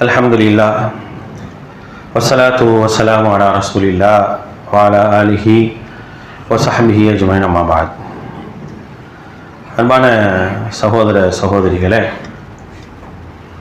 அலமதுல்லா வசலாத்து வசலாம் அலா ரசூலில்லா வாலா அலிஹி வசஹமிஹி அஜ்மைன் அம்மாபாத் அன்பான சகோதர சகோதரிகளே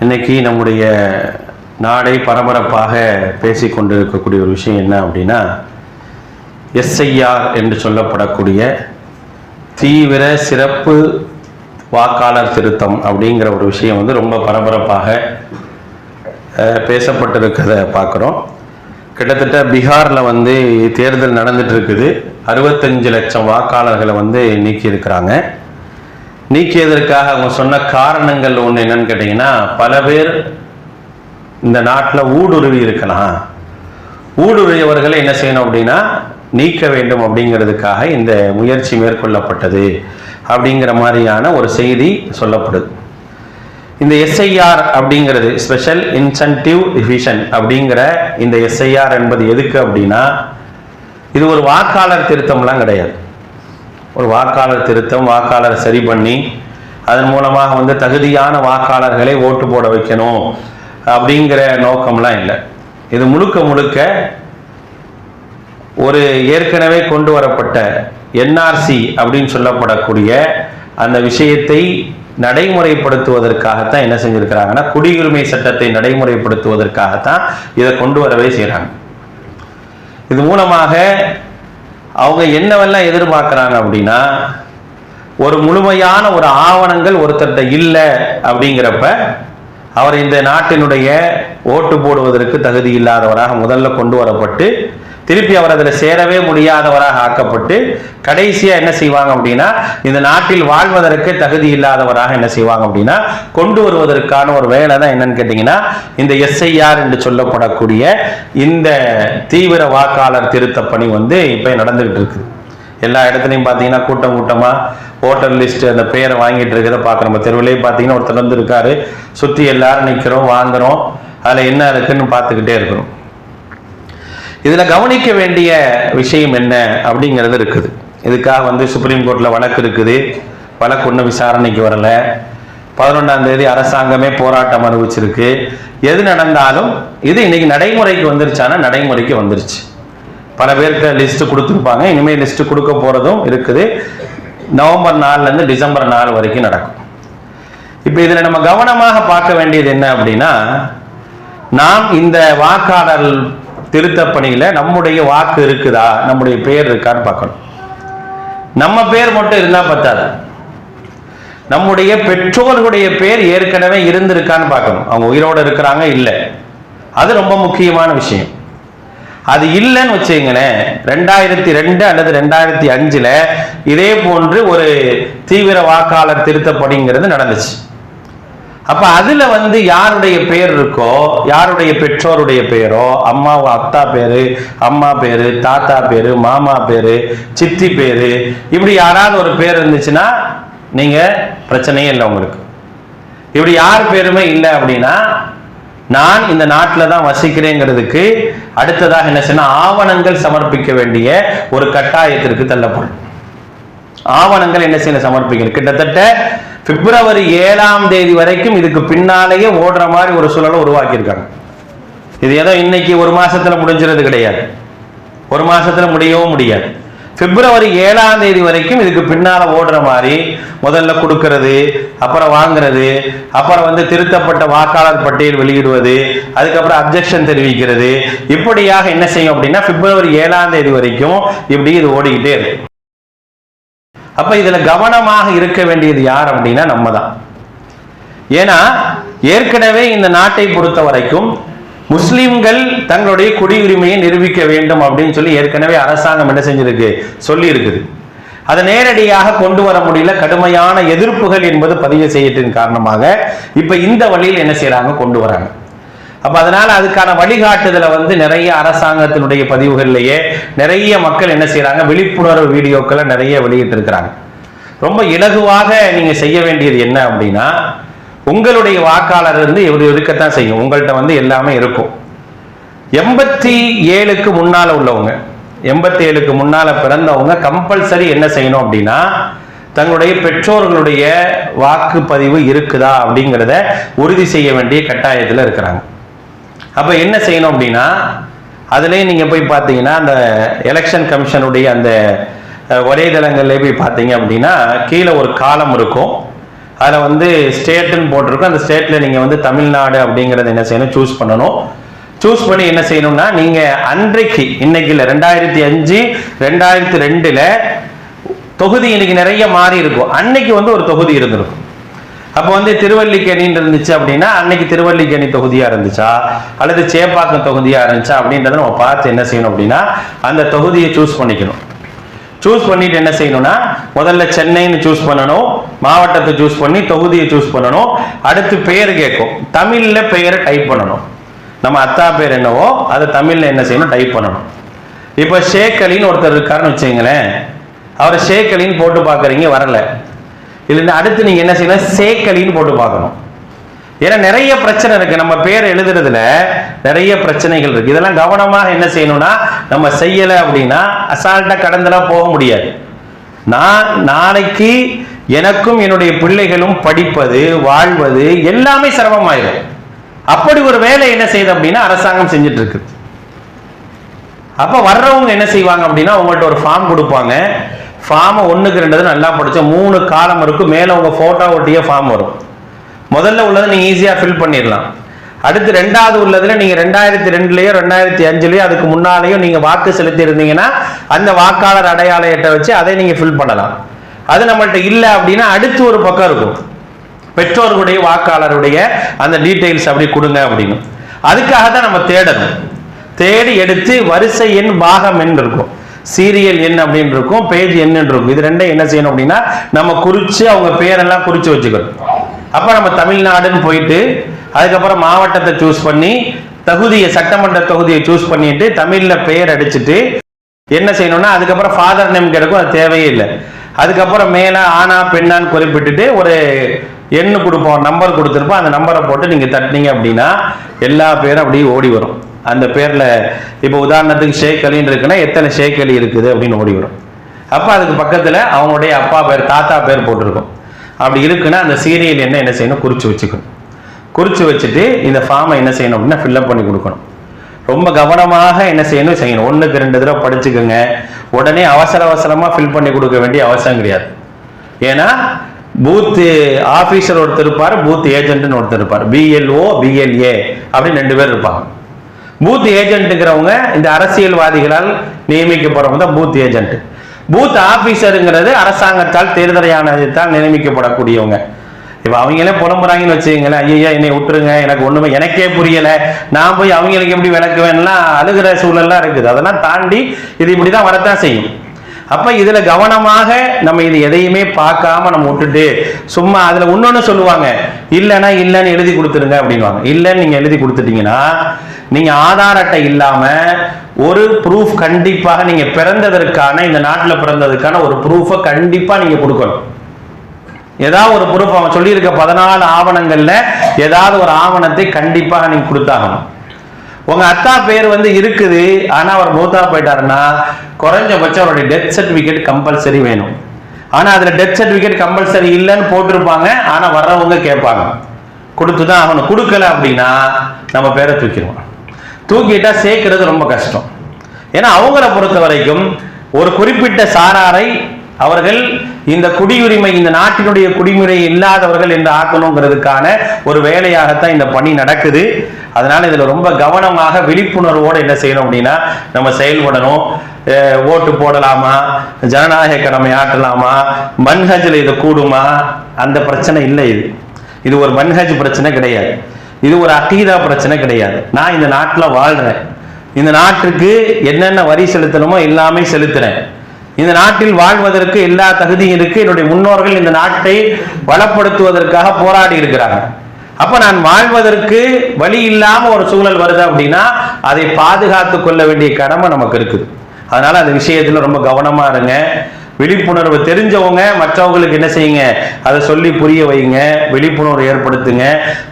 இன்றைக்கி நம்முடைய நாடை பரபரப்பாக பேசி கொண்டிருக்கக்கூடிய ஒரு விஷயம் என்ன அப்படின்னா எஸ்ஐஆர் என்று சொல்லப்படக்கூடிய தீவிர சிறப்பு வாக்காளர் திருத்தம் அப்படிங்கிற ஒரு விஷயம் வந்து ரொம்ப பரபரப்பாக பேசப்பட்டிருக்கிறத பார்க்குறோம். கிட்டத்தட்ட பீகாரில் வந்து தேர்தல் நடந்துட்டு இருக்குது அறுபத்தஞ்சு லட்சம் வாக்காளர்களை வந்து நீக்கியிருக்கிறாங்க. நீக்கியதற்காக அவங்க சொன்ன காரணங்கள் ஒன்று என்னன்னு கேட்டிங்கன்னா பல பேர் இந்த நாட்டில் ஊடுருவி இருக்கலாம். ஊடுருவியவர்களை என்ன செய்யணும் அப்படின்னா நீக்க வேண்டும் அப்படிங்கிறதுக்காக இந்த முயற்சி மேற்கொள்ளப்பட்டது அப்படிங்கிற மாதிரியான ஒரு செய்தி சொல்லப்படுது. இந்த எஸ்ஐஆர் அப்படிங்கிறது ஸ்பெஷல் இன்சென்டிவ் டிவிஷன் அப்படிங்கிற இந்த எஸ்ஐஆர் என்பது எதுக்கு அப்படின்னா இது ஒரு வாக்காளர் திருத்தம்லாம் கிடையாது. ஒரு வாக்காளர் திருத்தம் வாக்காளரை சரி பண்ணி அதன் மூலமாக வந்து தகுதியான வாக்காளர்களை ஓட்டு போட வைக்கணும் அப்படிங்கிற நோக்கம்லாம் இல்லை. இது முழுக்க முழுக்க ஒரு ஏற்கனவே கொண்டு வரப்பட்ட என்ஆர்சி அப்படின்னு சொல்லப்படக்கூடிய அந்த விஷயத்தை நடைமுறைப்படுத்துவதற்காகத்தான் என்ன செஞ்சிருக்கிறாங்கன்னா குடியுரிமை சட்டத்தை நடைமுறைப்படுத்துவதற்காகத்தான் இதை கொண்டு வரவே செய்கிறாங்க இது மூலமாக அவங்க என்னவெல்லாம் எதிர்பார்க்குறாங்க அப்படின்னா ஒரு முழுமையான ஒரு ஆவணங்கள் ஒருத்தர்கிட்ட இல்லை அப்படிங்கிறப்ப அவர் இந்த நாட்டினுடைய ஓட்டு போடுவதற்கு தகுதி இல்லாதவராக முதல்ல கொண்டு வரப்பட்டு திருப்பி அவர் அதில் சேரவே முடியாதவராக ஆக்கப்பட்டு கடைசியாக என்ன செய்வாங்க அப்படின்னா இந்த நாட்டில் வாழ்வதற்கு தகுதி இல்லாதவராக என்ன செய்வாங்க அப்படின்னா கொண்டு வருவதற்கான ஒரு வேலை தான் என்னன்னு கேட்டிங்கன்னா இந்த எஸ்ஐஆர் என்று சொல்லப்படக்கூடிய இந்த தீவிர வாக்காளர் திருத்த பணி வந்து இப்போ நடந்துகிட்டு இருக்குது. எல்லா இடத்துலையும் பார்த்தீங்கன்னா கூட்டம் கூட்டமாக ஓட்டர் லிஸ்ட் அந்த பேரை வாங்கிட்டு இருக்கிறத பார்க்குறோம். நம்ம தெருவிலே பார்த்தீங்கன்னா ஒருத்தர் வந்து இருக்காரு சுற்றி எல்லாரும் நிற்கிறோம் வாங்குறோம். அதில் என்ன இருக்குன்னு பார்த்துக்கிட்டே இருக்கிறோம். இதில் கவனிக்க வேண்டிய விஷயம் என்ன அப்படிங்கிறது இருக்குது. இதுக்காக வந்து சுப்ரீம் கோர்ட்டில் வழக்கு இருக்குது. வழக்கு ஒன்றும் விசாரணைக்கு வரல. பதினொன்றாம் தேதி அரசாங்கமே போராட்டம் அறிவிச்சிருக்கு எது நடந்தாலும் இது இன்னைக்கு நடைமுறைக்கு வந்துருச்சானா நடைமுறைக்கு வந்துருச்சு. பல பேருக்கு லிஸ்ட் கொடுத்துருப்பாங்க. இனிமேல் லிஸ்ட் கொடுக்க போகிறதும் இருக்குது. நவம்பர் நாலுலேருந்து டிசம்பர் நாலு வரைக்கும் நடக்கும். இப்போ இதில் நம்ம கவனமாக பார்க்க வேண்டியது என்ன அப்படின்னா நாம் இந்த வாக்காளர் திருத்த பணியில் நம்முடைய வாக்கு இருக்குதா? நம்முடைய பேர் இருக்கான்னு பார்க்கணும். நம்ம பேர் மட்டும் இருந்தால் பத்தாது? நம்முடைய பெற்றோர்களுடைய பேர் ஏற்கனவே இருந்திருக்கான்னு பார்க்கணும். அவங்க உயிரோடு இருக்கிறாங்க இல்லை. அது ரொம்ப முக்கியமான விஷயம். அது இல்லைன்னு வச்சுங்களேன் ரெண்டாயிரத்தி ரெண்டு அல்லது ரெண்டாயிரத்தி அஞ்சில் இதே போன்று ஒரு தீவிர வாக்காளர் திருத்தப்படிங்கிறது நடந்துச்சு. அப்ப அதுல வந்து யாருடைய பெயர் இருக்கோ யாருடைய பெற்றோருடைய பெயரோ அம்மா அத்தா பேரு அம்மா பேரு தாத்தா பேரு மாமா பேரு சித்தி பேரு இப்படி யாராவது ஒரு பேர் இருந்துச்சுன்னா நீங்க பிரச்சனையே இல்லை உங்களுக்கு. இப்படி யார் பேருமே இல்லை அப்படின்னா நான் இந்த நாட்டில் தான் வசிக்கிறேங்கிறதுக்கு அடுத்ததாக என்ன செய்யணும்? ஆவணங்கள் சமர்ப்பிக்க வேண்டிய ஒரு கட்டாயத்திற்கு தள்ளப்படும். ஆவணங்கள் என்ன செய்யணும் சமர்ப்பிக்கணும்? கிட்டத்தட்ட பிப்ரவரி ஏழாம் தேதி வரைக்கும் இதுக்கு பின்னாலேயே ஓடுற மாதிரி ஒரு சூழலை உருவாக்கியிருக்காங்க. இது ஏதோ இன்னைக்கு ஒரு மாசத்துல முடிஞ்சிறது கிடையாது. ஒரு மாசத்துல முடியவும் முடியாது. பிப்ரவரி ஏழாம் தேதி வரைக்கும் இதுக்கு பின்னால ஓடுற மாதிரி முதல்ல கொடுக்கறது அப்புறம் வாங்குறது அப்புறம் வந்து திருத்தப்பட்ட வாக்காளர் பட்டியல் வெளியிடுவது அதுக்கப்புறம் அப்ஜெக்ஷன் தெரிவிக்கிறது. இப்படியாக என்ன செய்யும் அப்படின்னா பிப்ரவரி ஏழாம் தேதி வரைக்கும் இப்படி இது ஓடிக்கிட்டே இருக்கு. அப்ப இதுல கவனமாக இருக்க வேண்டியது யார் அப்படின்னா நம்ம தான் ஏன்னா ஏற்கனவே இந்த நாட்டை பொறுத்த வரைக்கும் முஸ்லிம்கள் தங்களுடைய குடியுரிமையை நிரூபிக்க வேண்டும் அப்படின்னு சொல்லி ஏற்கனவே அரசாங்கம் என்ன செஞ்சிருக்கு? சொல்லி இருக்குது அதை நேரடியாக கொண்டு வர முடியல. கடுமையான எதிர்ப்புகள் என்பது பதிவு செய்யத்தின் காரணமாக இப்ப இந்த வழியில் என்ன செய்யறாங்க? கொண்டு வராங்க. அப்ப அதனால அதுக்கான வழிகாட்டுதலை வந்து நிறைய அரசாங்கத்தினுடைய பதிவுகள்லயே நிறைய மக்கள் என்ன செய்யறாங்க விழிப்புணர்வு வீடியோக்களை நிறைய வெளியிட்டு இருக்கிறாங்க ரொம்ப இலகுவாக நீங்க செய்ய வேண்டியது என்ன அப்படின்னா உங்களுடைய வாக்காளர் வந்து இவர் இருக்கத்தான் செய்யும். உங்கள்கிட்ட வந்து எல்லாமே இருக்கும். எண்பத்தி ஏழுக்கு முன்னால உள்ளவங்க எண்பத்தி ஏழுக்கு முன்னால பிறந்தவங்க கம்பல்சரி என்ன செய்யணும் அப்படின்னா தங்களுடைய பெற்றோர்களுடைய வாக்குப்பதிவு இருக்குதா அப்படிங்கிறத உறுதி செய்ய வேண்டிய கட்டாயத்தில் இருக்கிறாங்க. அப்போ என்ன செய்யணும் அப்படின்னா அதுலேயும் நீங்கள் போய் பார்த்தீங்கன்னா அந்த எலெக்ஷன் கமிஷனுடைய அந்த வலைதளங்கள்லேயே போய் பார்த்தீங்க அப்படின்னா கீழே ஒரு காலம் இருக்கும். அதில் வந்து ஸ்டேட்டுன்னு போட்டிருக்கும். அந்த ஸ்டேட்டில் நீங்கள் வந்து தமிழ்நாடு அப்படிங்கிறத என்ன செய்யணும்? சூஸ் பண்ணணும். சூஸ் பண்ணி என்ன செய்யணும்னா நீங்கள் அன்றைக்கு இன்னைக்கு இல்லை ரெண்டாயிரத்தி அஞ்சு ரெண்டாயிரத்தி ரெண்டில் தொகுதி இன்னைக்கு நிறைய மாறி இருக்கும். அன்னைக்கு வந்து ஒரு தொகுதி இருந்திருக்கும். அப்போ வந்து திருவல்லிக்கேணின்னு இருந்துச்சு அப்படின்னா அன்னைக்கு திருவல்லிக்கேணி தொகுதியா இருந்துச்சா? அல்லது சேப்பாக்கம் தொகுதியா இருந்துச்சா? அப்படின்றத நம்ம பார்த்து என்ன செய்யணும் அப்படின்னா அந்த தொகுதியை சூஸ் பண்ணிக்கணும். சூஸ் பண்ணிட்டு என்ன செய்யணும்னா முதல்ல சென்னைன்னு சூஸ் பண்ணணும் மாவட்டத்தை சூஸ் பண்ணி தொகுதியை சூஸ் பண்ணணும் அடுத்து பெயர் கேட்கும். தமிழ்ல பெயரை டைப் பண்ணணும். நம்ம அத்தா பேர் என்னவோ அதை தமிழ்ல என்ன செய்யணும்? டைப் பண்ணணும். இப்போ ஷேக் அலின்னு ஒருத்தர் இருக்காருன்னு வச்சுங்களேன் அவர் ஷேக் அலின்னு போட்டு பார்க்குறீங்க வரல. இல்லைன்னா அடுத்து நீங்க என்ன செய்யணும்? சேக்கலின்னு போட்டு பார்க்கணும். ஏன்னா நிறைய பிரச்சனை இருக்கு. நம்ம பேர் எழுதுறதுல நிறைய பிரச்சனைகள் இருக்கு. இதெல்லாம் கவனமாக என்ன செய்யணும்னா நம்ம செய்யல அப்படின்னா அசால்ட்டா கடந்தெல்லாம் போக முடியாது. நான் நாளைக்கு எனக்கும் என்னுடைய பிள்ளைகளும் படிப்பது வாழ்வது எல்லாமே சிரமமாயிடும் அப்படி ஒரு வேலை என்ன செய்யுது அப்படின்னா அரசாங்கம் செஞ்சுட்டு இருக்கு அப்ப வர்றவங்க என்ன செய்வாங்க அப்படின்னா அவங்கள்ட்ட ஒரு ஃபார்ம் கொடுப்பாங்க. ஃபார்மை ஒன்றுக்கு ரெண்டு நல்லா படித்தோம் மூணு காலம் இருக்கும். மேலே உங்கள் ஃபோட்டோ ஒட்டியே ஃபார்ம் வரும். முதல்ல உள்ளதை நீங்கள் ஈஸியாக ஃபில் பண்ணிடலாம். அடுத்து ரெண்டாவது உள்ளதுல நீங்கள் ரெண்டாயிரத்தி ரெண்டுலேயோ ரெண்டாயிரத்தி அஞ்சுலேயோ அதுக்கு முன்னாலேயோ நீங்கள் வாக்கு செலுத்தி இருந்தீங்கன்னா அந்த வாக்காளர் அடையாள வச்சு அதை நீங்கள் ஃபில் பண்ணலாம். அது நம்மள்ட்ட இல்லை அப்படின்னா அடுத்து ஒரு பக்கம் இருக்கும். பெற்றோர்களுடைய வாக்காளருடைய அந்த டீட்டெயில்ஸ் அப்படி கொடுங்க அப்படின்னு. அதுக்காக தான் நம்ம தேடணும். தேடி எடுத்து வரிசை எண் பாகம் எண் இருக்கும். சீரியல் எண் அப்படின்னு இருக்கும் பேஜ் எண் இருக்கும் இது ரெண்டும் என்ன செய்யணும் அப்படின்னா நம்ம குறிச்சு அவங்க பேரெல்லாம் குறிச்சு வச்சுக்கணும். அப்ப நம்ம தமிழ்நாடுன்னு போயிட்டு அதுக்கப்புறம் மாவட்டத்தை சூஸ் பண்ணி தகுதியை சட்டமன்ற தொகுதியை சூஸ் பண்ணிட்டு தமிழ்ல பெயர் அடிச்சுட்டு என்ன செய்யணும்னா அதுக்கப்புறம் ஃபாதர் நேம் கிடைக்கும் அது தேவையே இல்லை. அதுக்கப்புறம் மேல ஆனா பெண்ணான்னு குறிப்பிட்டுட்டு ஒரு எண்ணு கொடுப்போம் நம்பர் கொடுத்துருப்போம் அந்த நம்பரை போட்டு நீங்க தட்டினீங்க அப்படின்னா எல்லா பேரும் அப்படியே ஓடி வரும். அந்த பேரில் இப்போ உதாரணத்துக்கு ஷேக் அலின்னு இருக்குன்னா எத்தனை ஷேக் அலி இருக்குது அப்படின்னு ஓடி வரும். அப்போ அதுக்கு பக்கத்தில் அவங்களுடைய அப்பா பேர் தாத்தா பேர் போட்டிருக்கும். அப்படி இருக்குன்னா அந்த சீரியல் என்ன என்ன செய்யணும்? குறித்து வச்சுக்கணும். குறித்து வச்சுட்டு இந்த ஃபார்மை என்ன செய்யணும் அப்படின்னா ஃபில்அப் பண்ணி கொடுக்கணும். ரொம்ப கவனமாக என்ன செய்யணும்? செய்யணும். ஒன்றுக்கு ரெண்டு தடவை படிச்சுக்கோங்க. உடனே அவசர அவசரமாக ஃபில் பண்ணி கொடுக்க வேண்டிய அவசியம் கிடையாது. ஏன்னா பூத்து ஆஃபீஸர் ஒருத்தர் இருப்பார் பூத் ஏஜென்ட்னு ஒருத்தர் இருப்பார். பிஎல்ஓ பிஎல்ஏ அப்படின்னு ரெண்டு பேர் இருப்பாங்க. பூத் ஏஜென்ட்டுங்கிறவங்க இந்த அரசியல்வாதிகளால் நியமிக்கப்படுறவங்க தான் பூத் ஏஜென்ட். பூத் ஆபீசருங்கிறது அரசாங்கத்தால் தேர்தலையானதால் நியமிக்கப்படக்கூடியவங்க. இப்போ அவங்களே புலம்புறாங்கன்னு வச்சுக்கங்களேன் ஐயா என்னை விட்டுருங்க எனக்கு ஒன்றுமே எனக்கே புரியலை. நான் போய் அவங்களுக்கு எப்படி விளக்குவேன்லாம் அழுகிற சூழல்லாம் இருக்குது. அதெல்லாம் தாண்டி இது இப்படிதான் வரத்தான் செய்யும். அப்ப இதுல கவனமாக நம்ம இது எதையுமே பார்க்காம நம்ம விட்டுட்டு சும்மா அதுல இன்னொன்று சொல்லுவாங்க இல்லைன்னா இல்லைன்னு எழுதி கொடுத்துருங்க அப்படின்வாங்க இல்லைன்னு நீங்க எழுதி கொடுத்துட்டீங்கன்னா நீங்க ஆதார் அட்டை இல்லாம ஒரு ப்ரூஃப் கண்டிப்பாக நீங்க பிறந்ததற்கான இந்த நாட்டுல பிறந்ததுக்கான ஒரு ப்ரூஃபை கண்டிப்பா நீங்க கொடுக்கணும். ஏதாவது ஒரு ப்ரூஃப் அவன் சொல்லியிருக்க பதினாலு ஆவணங்கள்ல ஏதாவது ஒரு ஆவணத்தை கண்டிப்பாக நீங்க கொடுத்தாகணும். உங்க அத்தா பேர் வந்து இருக்குது ஆனா அவர் மூத்தா போயிட்டாருன்னா குறைஞ்சபட்சம் அவருடைய டெத் சர்டிபிகேட் கம்பல்சரி வேணும். ஆனா அதுல டெத் சர்டிபிகேட் கம்பல்சரி இல்லைன்னு போட்டிருப்பாங்க ஆனா வர்றவங்க கேட்பாங்க. கொடுத்து தான் கொடுக்கல அப்படின்னா நம்ம பேரை தூக்கிடுவோம். தூக்கிட்டா சேர்க்கிறது ரொம்ப கஷ்டம். ஏன்னா அவங்கள பொறுத்த வரைக்கும் ஒரு குறிப்பிட்ட சாராரை அவர்கள் இந்த குடியுரிமை இந்த நாட்டினுடைய குடிமுறை இல்லாதவர்கள் என்று ஆக்கணுங்கிறதுக்கான ஒரு வேலையாகத்தான் இந்த பணி நடக்குது. அதனால இதுல ரொம்ப கவனமாக விழிப்புணர்வோடு என்ன செய்யணும் அப்படின்னா நம்ம செயல்படணும். ஓட்டு போடலாமா? ஜனநாயக கடமை ஆற்றலாமா? மன்ஹஜ்ல இது கூடுமா? அந்த பிரச்சனை இல்லை இது. இது ஒரு மன்ஹஜ் பிரச்சனை கிடையாது. இது ஒரு அகீதா பிரச்சனை கிடையாது. நான் இந்த நாட்டில் வாழ்றேன். இந்த நாட்டுக்கு என்னென்ன வரி செலுத்தணுமோ எல்லாமே செலுத்துறேன். இந்த நாட்டில் வாழ்வதற்கு எல்லா தகுதியும் இருக்கு. என்னுடைய முன்னோர்கள் இந்த நாட்டை வளப்படுத்துவதற்காக போராடி இருக்கிறாங்க. அப்ப நான் வாழ்வதற்கு வழி இல்லாம ஒரு சூழல் வருது அப்படின்னா அதை பாதுகாத்து கொள்ள வேண்டிய கடமை நமக்கு இருக்குது. அதனால அந்த விஷயத்துல ரொம்ப கவனமா இருங்க. விழிப்புணர்வு தெரிஞ்சவங்க மற்றவங்களுக்கு என்ன செய்யுங்க? அதை சொல்லி புரிய வைங்க விழிப்புணர்வு ஏற்படுத்துங்க.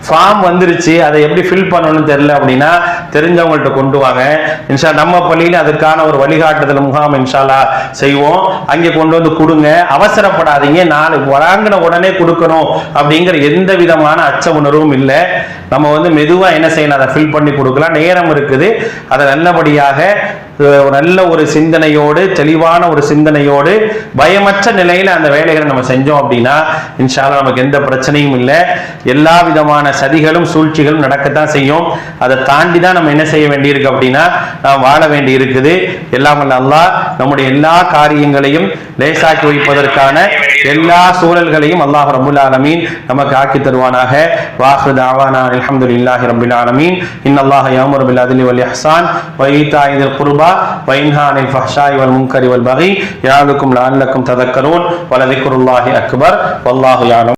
ஃபார்ம் வந்துருச்சு அதை எப்படி ஃபில் பண்ணணும்னு தெரியல அப்படின்னா தெரிஞ்சவங்கள்ட்ட கொண்டு வாங்க. இன்ஷா நம்ம பள்ளியில அதுக்கான ஒரு வழிகாட்டுதல் முகாம் இன்ஷாலா செய்வோம். அங்கே கொண்டு வந்து கொடுங்க. அவசரப்படாதீங்க. நாலு வழங்கின உடனே கொடுக்கணும் அப்படிங்கிற எந்த விதமான அச்ச உணர்வும் இல்லை. நம்ம வந்து மெதுவாக என்ன செய்யணும்? அதை ஃபில் பண்ணி கொடுக்கலாம். நேரம் இருக்குது. அதை நல்லபடியாக நல்ல ஒரு சிந்தனையோடு தெளிவான ஒரு சிந்தனையோடு பயமற்ற நிலையில அந்த வேலைகளை நம்ம செஞ்சோம் அப்படின்னா இன்ஷால்லா நமக்கு எந்த பிரச்சனையும் இல்லை. எல்லா விதமான சதிகளும் சூழ்ச்சிகளும் நடக்கத்தான் செய்யும். அதை தாண்டி தான் நம்ம என்ன செய்ய வேண்டியிருக்கு அப்படின்னா நாம் வாழ வேண்டி இருக்குது எல்லாம் வல்ல அல்லாஹ் நம்முடைய எல்லா காரியங்களையும் லேசாக்கி வைப்பதற்கான எல்லா சூழல்களையும் அல்லாஹ் ரபுல் ஆலமீன் நமக்கு ஆக்கி தருவானாக. வாஹு தாவானா அல்ஹம்துலில்லாஹி ரப்பில் ஆலமீன். இன்னல்லாஹ யஅமுரு பில் அத்லி வல் இஹ்சான். வ ஈதாஇ குர்பா الله. وينهى عن الفحشاء والمنكر والبغي يعظكم لعلكم تذكرون ولذكر الله أكبر. والله يعلم.